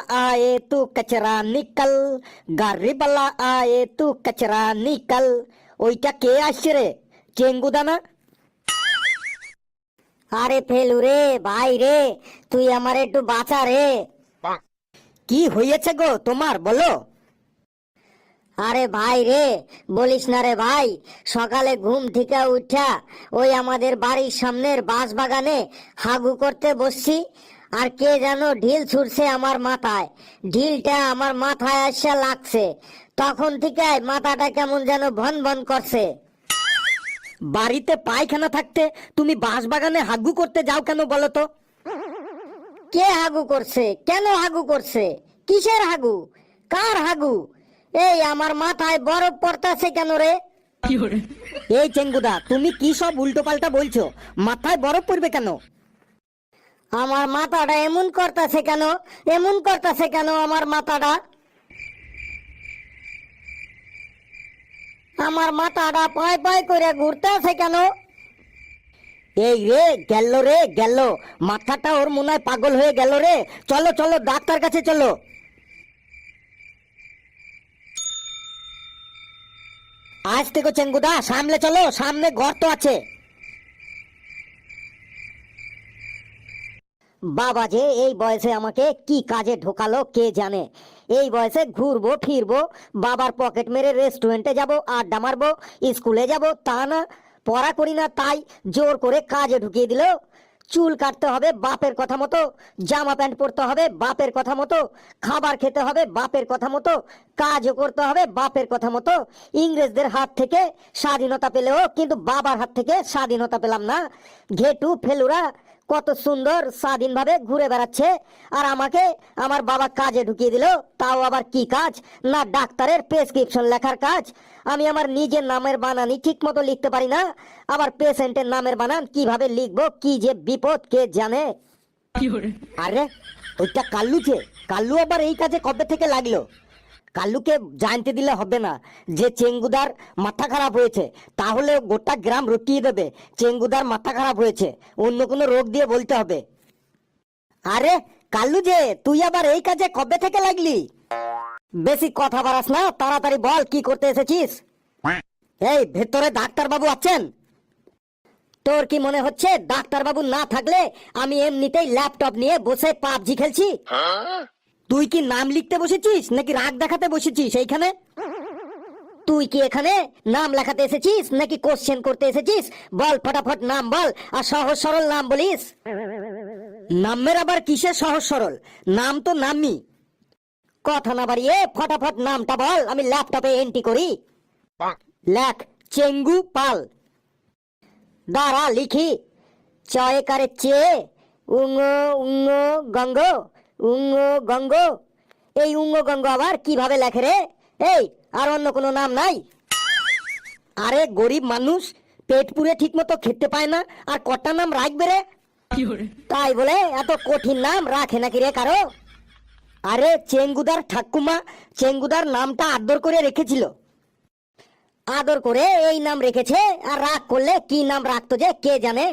आए तू कचरा निकल গাড়ি বালা আয়ে তু কচরা নিকল ওইটা কে আসছে রে চেঙ্গুদা না আরে ফেলু রে ভাই রে তুই আমার একটু বাঁচা রে কি হয়েছে গো তোমার বলো আরে ভাই রে বলিস না রে ভাই সকালে ঘুম থেকে উঠা ওই আমাদের বাড়ির সামনের বাঁশ বাগানে হাগু করতে বসছি আর কে যেন ঢিল ছুটছে আমার মাথায়। ঢিলটা আমার মাথায় আসা লাগছে। তখন থেকে মাথাটা কেমন যেন ভন ভন করছে। বাড়িতে পায়খানা থাকতে তুমি বাঁশ বাগানে হাগু করতে যাও কেন বলো তো? কে হাগু করছে? কেন হাগু করছে? কিসের হাগু? কার হাগু? এই আমার মাথায় বরফ পড়তাছে কেন রে? এই চেঙ্গুদা তুমি কি সব উল্টো পাল্টা বলছো? মাথায় বরফ পড়বে কেন? আমার মাথাটা এমন করতেছে কেন? এমন করতেছে কেন আমার মাথাটা? আমার মাথাটা পয় পয় করে ঘুরতেছে কেন? এই রে, গেল রে, গেল। মাথাটা ওর মনে হয় পাগল হয়ে গেল রে। চলো চলো, ডাক্তার কাছে চলো। আজ থেকে চেঙ্গুদা সামনে চলো, সামনে গর্ত আছে। বাবা যে এই বয়সে আমাকে কি কাজে ঢোকালো কে জানে? এই বয়সে ঘুরবো, ফিরবো, বাবার পকেট মেরে রেস্টুরেন্টে যাব, আড্ডা মারবো, স্কুলে যাব, তা না, পড়া করি না, তাই জোর করে কাজে ঢুকিয়ে দিল। চুল কাটতে হবে, বাপের কথা মতো, জামা প্যান্ট পরতে হবে, বাপের কথা মতো, খাবার খেতে হবে, বাপের কথা মতো, কাজও করতে হবে, বাপের কথা মতো। ইংরেজদের হাত থেকে স্বাধীনতা পেলেও কিন্তু বাবার হাত থেকে স্বাধীনতা পেলাম না। ঘেটু, ফেলুরা কত সুন্দর স্বাধীনভাবে ঘুরে বেড়াচ্ছে। আর আমাকে আমার বাবা কাজে ঢুকিয়ে দিল তাও আবার কি কাজ? না ডাক্তারের প্রেসক্রিপশন লেখার কাজ। আমি আমার নিজের নামের বানানই ঠিক মতো লিখতে পারি না। আবার পেশেন্টের নামের বানান কীভাবে লিখব কি যে বিপদ কে জানে? আরে ওইটা কাল্লু কাল্লুছে কাল্লু আবার এই কাজে কবে থেকে লাগল? কাল্লুকে জানতে দিলে হবে না। যে চেঙ্গুদার মাথা খারাপ হয়েছে, তাহলে গোটা গ্রাম রটিয়ে দেবে। চেঙ্গুদার মাথা খারাপ হয়েছে, অন্য কোনো রোগ দিয়ে বলতে হবে। আরে কাল্লু যে, তুই আবার এই কাজে কবে থেকে লাগলি? বেশি কথা বাড়াস না, তাড়াতাড়ি বল, কি করতে এসেছিস? এই, ভেতরে ডাক্তার বাবু আছেন? তোর কি মনে হচ্ছে ডাক্তার বাবু না থাকলে আমি এমনিতেই ল্যাপটপ নিয়ে বসে পাবজি খেলছি? তুই কি নাম লিখতে বসেছিস নাকি রাগ দেখাতে বসেছিস এইখানে? তুই কি এখানে নাম লেখাতে এসেছিস নাকি কোশ্চেন করতে এসেছিস? বল ফটাফট নাম বল আর সহজ সরল নাম বলিস। নামের আবার কিসের সহজ সরল? নাম তো নামই। কথা না বাড়িয়ে ফটাফট নামটা বল, আমি ল্যাপটপে এন্ট্রি করি। লেখ, চেঙ্গু পাল। দাঁড়া, লিখি। চয়ে কারে চে উঙ্গ উঙ্গ গঙ্গ। উঙ্গ গঙ্গ। এই উঙ্গ গঙ্গ আবার কীভাবে লেখে রে? এই আর অন্য কোনো নাম নাই। আরে গরিব মানুষ পেট পুরে ঠিক মতো খেতে পায় না আর কটা নাম রাখবে রে? তাই বলে এত কঠিন নাম রাখে নাকি রে কারও? আরে চেঙ্গুদার ঠাকুমা চেঙ্গুদার নামটা আদর করে রেখেছিল। আদর করে এই নাম রেখেছে আর রাগ করলে কি নাম রাখতো যে কে জানে?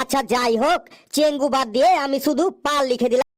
আচ্ছা যাই হোক চেঙ্গু বাদ দিয়ে আমি শুধু পাল লিখে দিলাম।